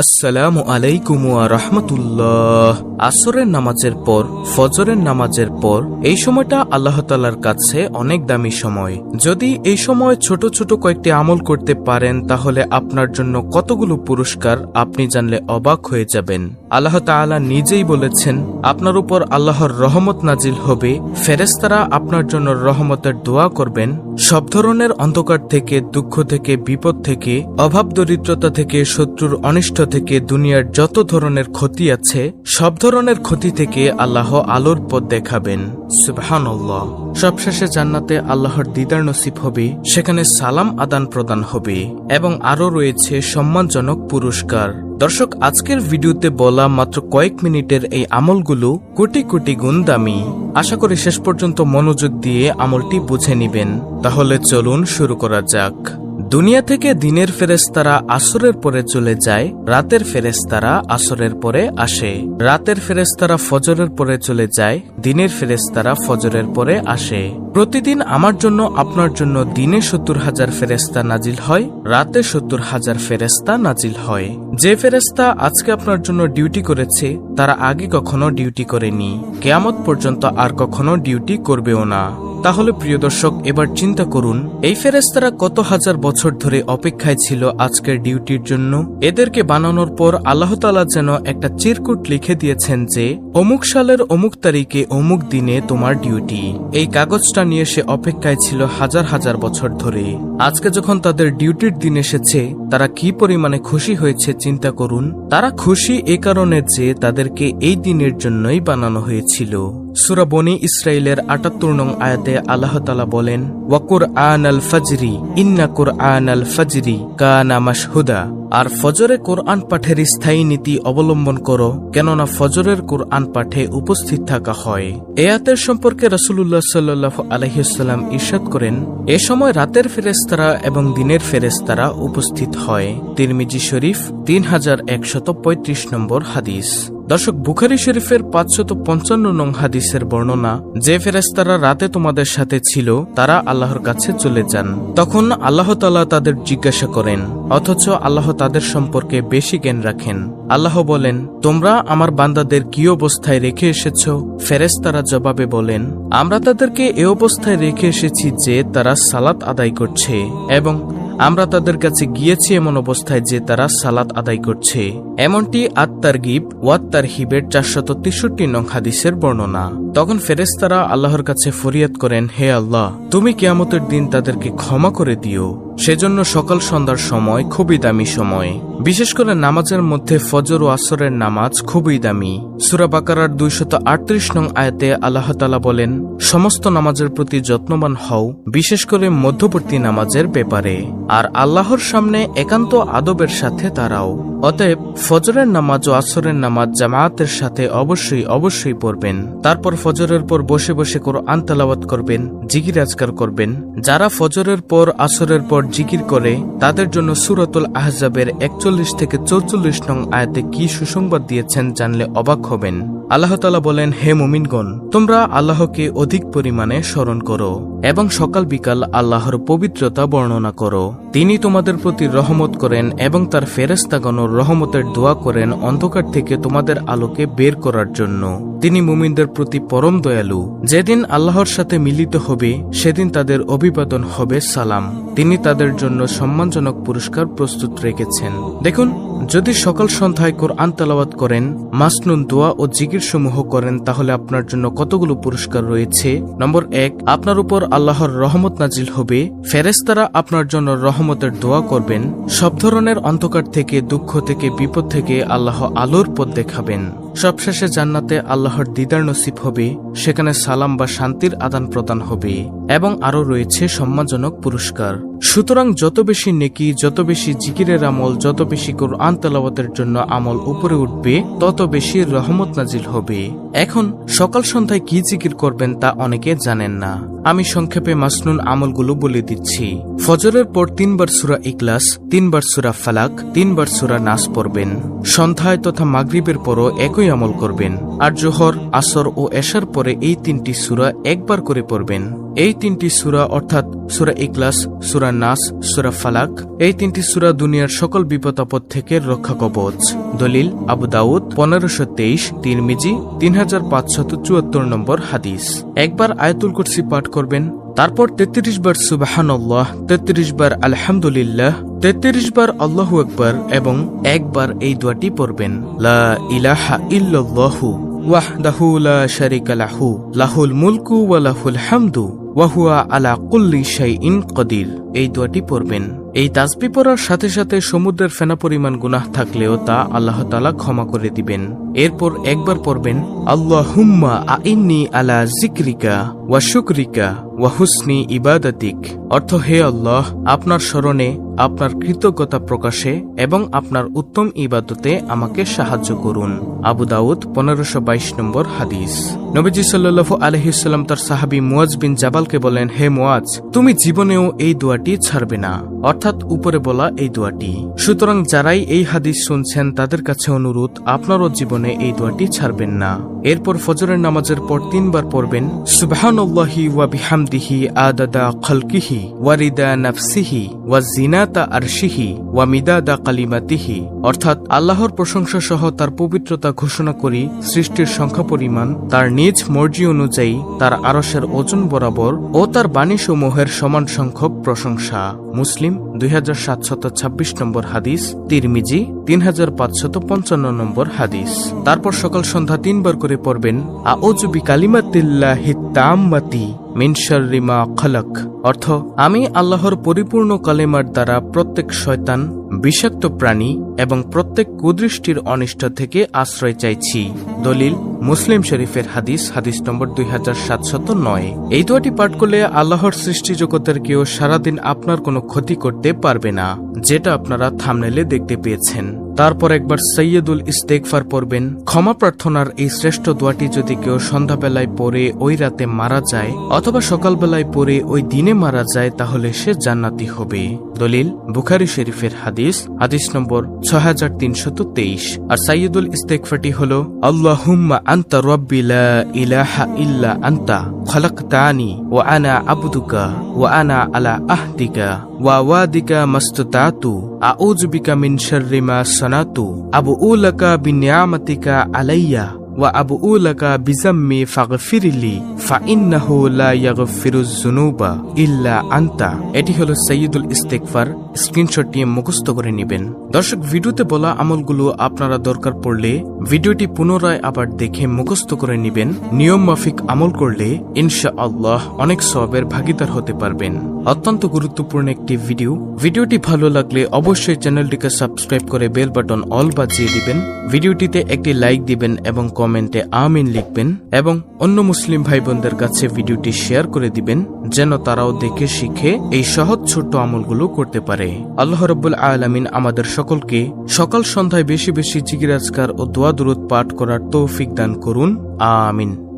আসসালামু আলাইকুম রহমতুল্লাহ। আসরের নামাজের পর, ফজরের নামাজের পর, এই সময়টা আল্লাহ তালার কাছে অনেক দামি সময়। যদি এই সময় ছোট ছোট কয়েকটি আমল করতে পারেন, তাহলে আপনার জন্য কতগুলো পুরস্কার আপনি জানলে অবাক হয়ে যাবেন। আল্লাহ তাআলা নিজেই বলেছেন, আপনার উপর আল্লাহর রহমত নাজিল হবে ফেরেস্তারা আপনার জন্য রহমতের দোয়া করবেন। সব ধরনের অন্ধকার থেকে, দুঃখ থেকে, বিপদ থেকে, অভাব দরিদ্রতা থেকে, শত্রুর অনিষ্ট থেকে, দুনিয়ার যত ধরনের ক্ষতি আছে, সব ধরনের ক্ষতি থেকে আল্লাহ আলোর পথ দেখাবেন। সুবহানাল্লাহ। সবশেষে জান্নাতে আল্লাহর দিদার নসিব হবে, সেখানে সালাম আদান প্রদান হবে, এবং আরও রয়েছে সম্মানজনক পুরস্কার। দর্শক, আজকের ভিডিওতে বলা মাত্র কয়েক মিনিটের এই আমলগুলো কোটি কোটি গুণ দামি। আশা করি শেষ পর্যন্ত মনোযোগ দিয়ে আমলটি বুঝে নিবেন। তাহলে চলুন শুরু করা যাক। দুনিয়া থেকে দিনের ফেরেস্তারা আসরের পরে চলে যায়, রাতের ফেরেস্তারা আসরের পরে আসে। রাতের ফেরেস্তারা ফজরের পরে চলে যায়, দিনের ফেরেস্তারা ফজরের পরে আসে। প্রতিদিন আমার জন্য আপনার জন্য দিনে সত্তর হাজার ফেরেস্তা নাজিল হয়, রাতে সত্তর হাজার ফেরেস্তা নাজিল হয়। যে ফেরেস্তা আজকে আপনার জন্য ডিউটি করেছে, তারা আগে কখনো ডিউটি করেনি, কেয়ামত পর্যন্ত আর কখনো ডিউটি করবেও না। তাহলে প্রিয় দর্শক, এবার চিন্তা করুন, এই ফেরেস্তারা কত হাজার বছর ধরে অপেক্ষায় ছিল আজকের ডিউটির জন্য? এদেরকে বানানোর পর আল্লাহ তালা যেন একটা চিরকুট লিখে দিয়েছেন যে, অমুক সালের অমুক তারিখে অমুক দিনে তোমার ডিউটি। এই কাগজটা নিয়ে সে অপেক্ষায় ছিল হাজার হাজার বছর ধরে। আজকে যখন তাদের ডিউটির দিন এসেছে, তারা কি পরিমাণে খুশি হয়েছে চিন্তা করুন। তারা খুশি এ কারণে যে তাদেরকে এই দিনের জন্যই বানানো হয়েছিল। সুরা বনি ইসরায়েলের আটাত্তর নং আয়াতে আল্লাহ তালা বলেন ওয়াকুর আন আল ফজরি, ইন্না কুর আন আল ফজরি কানা মাসহুদা আর ফজরে কোরআন পাঠের স্থায়ী নীতি অবলম্বন করো, কেননা ফজরের কোরআন পাঠে উপস্থিত থাকা হয়। এ আয়াতের সম্পর্কে রসুল্লাহ সাল্লাহ আলহিসাল্লাম ইরশাদ করেন, এ সময় রাতের ফেরেস্তারা এবং দিনের ফেরেস্তারা উপস্থিত হয়। তিরমিজি শরীফ, তিন হাজার একশত পঁয়ত্রিশ নম্বর হাদিস। দর্শক, বুখারি শরীফের পাঁচশত পঞ্চান্ন নং হাদিসের বর্ণনা, যে ফেরেস্তারা রাতে তোমাদের সাথে ছিল, তারা আল্লাহর কাছে চলে যান। তখন আল্লাহ তালা তাদের জিজ্ঞাসা করেন, অথচ আল্লাহ তাদের সম্পর্কে বেশি জ্ঞান রাখেন। আল্লাহ বলেন, তোমরা আমার বান্দাদের কি অবস্থায় রেখে এসেছ? ফেরেস্তারা জবাবে বলেন, আমরা তাদেরকে এ অবস্থায় রেখে এসেছি যে তারা সালাত আদায় করছে এবং আমরা তাদের কাছে গিয়েছি এমন অবস্থায় যে তারা সালাত আদায় করছে। এমনটি আত্মার গিব ওয়াত্তার হিবের চারশত তেষট্টি নং হাদিসের বর্ণনা। তখন ফেরেস্তারা আল্লাহর কাছে ফরিয়াদ করেন, হে আল্লাহ, তুমি কেয়ামতের দিন তাদেরকে ক্ষমা করে দিও। সেজন্য সকাল সন্ধ্যার সময় খুবই দামি সময়। বিশেষ করে নামাজের মধ্যে ফজর ও আসরের নামাজ খুবই দামি। সুরা বাকারার দুইশত আটত্রিশ নং আয়াতে আল্লাহ তালা বলেন, সমস্ত নামাজের প্রতি যত্নবান হও, বিশেষ করে মধ্যবর্তী নামাজের ব্যাপারে। আর আল্লাহর সামনে একান্ত আদবের সাথে তারাও অতএব ফজরের নামাজ ও আসরের নামাজ জামায়াতের সাথে অবশ্যই অবশ্যই পড়বেন। তারপর ফজরের পর বসে বসে করো আন্তালাবাত করবেন জিগির আজকার করবেন। যারা ফজরের পর, আসরের পর জিকির করে, তাদের জন্য সুরতুল আহজাবের একচল্লিশ থেকে চৌচল্লিশ নং আয়াতে কি সুসংবাদ দিয়েছেন জানলে অবাক হবেন। আল্লাহ তালা বলেন, হে মুমিনগণ, তোমরা আল্লাহকে অধিক পরিমাণে স্মরণ করো এবং সকাল বিকাল আল্লাহর পবিত্রতা বর্ণনা করো। তিনি তোমাদের প্রতি রহমত করেন এবং তার ফেরেস্তাগণর রহমতের দোয়া করেন অন্ধকার থেকে তোমাদের আলোকে বের করার জন্য। তিনি মুমিনদের প্রতি পরম দয়ালু। যেদিন আল্লাহর সাথে মিলিত হবে, সেদিন তাদের অভিবাদন হবে সালাম। তিনি তাদের জন্য সম্মানজনক পুরস্কার প্রস্তুত রেখেছেন। দেখুন যদি সকাল সন্ধ্যায় কোরআন তেলাওয়াত করেন, মাসনুন দোয়া ও জিকির সমূহ করেন, তাহলে আপনার জন্য কতগুলো পুরস্কার রয়েছে? নম্বর এক, আপনার উপর আল্লাহর রহমত নাজিল হবে। ফেরেস্তারা আপনার জন্য রহমতের দোয়া করবেন। সব ধরনের অন্ধকার থেকে, দুঃখ থেকে, বিপদ থেকে আল্লাহ আলোর পথ দেখাবেন। সবশেষে জান্নাতে আল্লাহর দিদার নসিব হবে, সেখানে সালাম বা শান্তির আদান প্রদান হবে, এবং আরও রয়েছে সম্মানজনক পুরস্কার। সুতরাং যত বেশি নেকি, যত বেশি জিকিরের আমল, যত বেশি কোরআন তেলাওয়াতের জন্য আমল উপরে উঠবে, তত বেশি রহমত নাজিল হবে। এখন, সকাল সন্ধ্যায় কি জিকির করবেন তা অনেকে জানেন না। আমি সংক্ষেপে মাসনুন আমলগুলো বলে দিচ্ছি। ফজরের পর তিনবার সুরা ইকলাস তিনবার সুরা ফালাক, তিনবার সুরা নাস পড়বেন। সন্ধ্যায় তথা মাগরিবের পরও একই আমল করবেন। আর জোহর, আসর ও এশার পরে এই তিনটি সুরা একবার করে পড়বেন। এই তিনটি সুরা অর্থাৎ সুরা ইকলাস সুরা নাস, সুরা ফালাক, এই তিনটি সুরা দুনিয়ার সকল বিপদ আপদ থেকে রক্ষা কবচ। দলিল, আবু দাউদ, পনেরোশো তেইশ তিন তিরমিজি তিন হাজার পাঁচশত চুয়াত্তর নম্বর হাদিস। একবার আয়াতুল কুরসি পাঠ করবেন তারপর তেত্রিশ বার সুবাহান আল্লাহ তেত্রিশ বার আলহামদুলিল্লাহ, তেত্রিশ বার আল্লাহ একবার এবং একবার এই দোয়াটি পড়বেন। লা ইলাহা ইল্লাল্লাহু ওয়াহদাহু লা শারিকা লাহু, লাহুল মুলকু ওয়া লাহুল হামদু ওয়াহুয়া আলা কুল্লি শাইইন কদির। এই দোয়াটি পড়বেন। এই তাসবি পড়ার সাথে সাথে সমুদ্রের ফেনা পরিমাণ গুনাহ থাকলেও তা আল্লাহ তালা ক্ষমা করে দিবেন। এরপর একবার পড়বেন আল্লাহ হুম্মা আইন্নি আলা জিক্রিকা ওয়া শুকরিকা ওয়া হুসনি ইবাদাতিক। অর্থ, হে আল্লাহ, আপনার স্মরণে, আপনার কৃতজ্ঞতা প্রকাশে এবং আপনার উত্তম ইবাদতে আমাকে সাহায্য করুন। আবু দাউদ, পনেরোশো বাইশ নম্বর হাদিস। নবীজি সাল্লু আলহিসাল্লাম তার সাহাবি মুয়াজ বিন জাবালকে বলেন, হে মুয়াজ তুমি জীবনেও এই দোয়াটি ছাড়বে না। অর্থাৎ উপরে বলা এই দোয়াটি। সুতরাং যারাই এই হাদিস শুনছেন, তাদের কাছে অনুরোধ, আপনারও জীবনে এই দোয়াটি ছাড়বেন না। এরপর ফজরের নামাজের পর তিনবার পড়বেন, সুবহানাল্লাহি আদাদা ওয়ারিদা নাফসিহি, ওয়া জিনাতা আরশিহি, ওয়া মিদাদা কালিমাতিহি। অর্থাৎ আল্লাহর প্রশংসা সহ তার পবিত্রতা ঘোষণা করি, সৃষ্টির সংখ্যা পরিমাণ, তার নিজ মর্জি অনুযায়ী তার আরসের ওজন বরাবর ও তার বাণীসমূহের সমান সংখ্যক প্রশংসা। মুসলিম দুই হাজার সাতশত ছাব্বিশ নম্বর হাদিস তিরমিজি তিন হাজার পাঁচশত পঞ্চান্ন নম্বর হাদিস। তারপর সকাল সন্ধ্যা তিনবার করে পড়বেন আউজুবি কালিমাতিল্লাহি তাম্মাতি মিন শাররি মা খালাক অর্থ, আমি আল্লাহর পরিপূর্ণ কালেমার দ্বারা প্রত্যেক শয়তান, বিষাক্ত প্রাণী এবং প্রত্যেক কুদৃষ্টির অনিষ্ট থেকে আশ্রয় চাইছি। দলিল, মুসলিম শরীফের হাদিস হাদিস নম্বর দুই হাজার সাতশত নয়। এই দোয়াটি পাঠ করলে আল্লাহর সৃষ্টি জগতের কেউ সারাদিন আপনার কোনো ক্ষতি করতে পারবে না, যেটা আপনারা থামনেলে দেখতে পেয়েছেন। Amen. তারপর একবার সৈয়দুল ইস্তেকফার পড়বেন। ক্ষমা প্রার্থনার এই শ্রেষ্ঠ দোয়াটি যদি কেউ সন্ধ্যাবেলায় পড়ে ওই রাতে মারা যায়, অথবা সকালবেলায় পড়ে ওই দিনে মারা যায়, তাহলে সে জান্নাতি হবে। দলিল, বুখারি শরীফের হাদিস হাদিস নম্বর ছয় হাজার তিনশত তেইশ। আর সাইয়দুল ইস্তেকফাটি হল, আল্লাহুম্মা আন্তা রব্বি লা ইলাহা ইল্লা আন্তা, খলাকতানি, ওয়া আনা আবদুকা, ওয়া আনা আলা আহদিকা, ওয়া ওয়াদিকা মাস্তুতাতু, আউযু বিকা মিন শাররি মা Anatu Abu Ulaka bin Niamatika Alayya. Abu উলাকা বিজাম্মি ফাগফিরলি ফাইন্নাহু লা ইয়াগফিরুজ যুনুবা ইল্লা আনতা এটি হলো সাইয়্যিদুল ইস্তেগফার স্ক্রিনশট নিয়ে মুখস্থ করে নেবেন। দর্শক, ভিডিওতে বলা আমলগুলো আপনারা দরকার পড়লে ভিডিওটি পুনরায় আবার দেখে মুখস্থ করে নিয়ম মাফিক আমল করলে ইনশা আল্লাহ অনেক সবের ভাগিদার হতে পারবেন। অত্যন্ত গুরুত্বপূর্ণ একটি ভিডিও। ভিডিওটি ভালো লাগলে অবশ্যই চ্যানেলটিকে সাবস্ক্রাইব করে বেল বাটন অল বাজিয়ে দিবেন। ভিডিওটিতে একটি লাইক দিবেন এবং কমেন্টে আমিন লিখবেন এবং অন্য মুসলিম ভাই বোনদের কাছে ভিডিওটি শেয়ার করে দিবেন, যেন তারাও দেখে শিখে এই সহজ ছোট্ট আমলগুলো করতে পারে। আল্লাহ রব্বুল আলমিন আমাদের সকলকে সকাল সন্ধ্যায় বেশি বেশি জিগিরাজকার ও দোয়া দূরত পাঠ করার তৌফিক দান করুন। আমিন।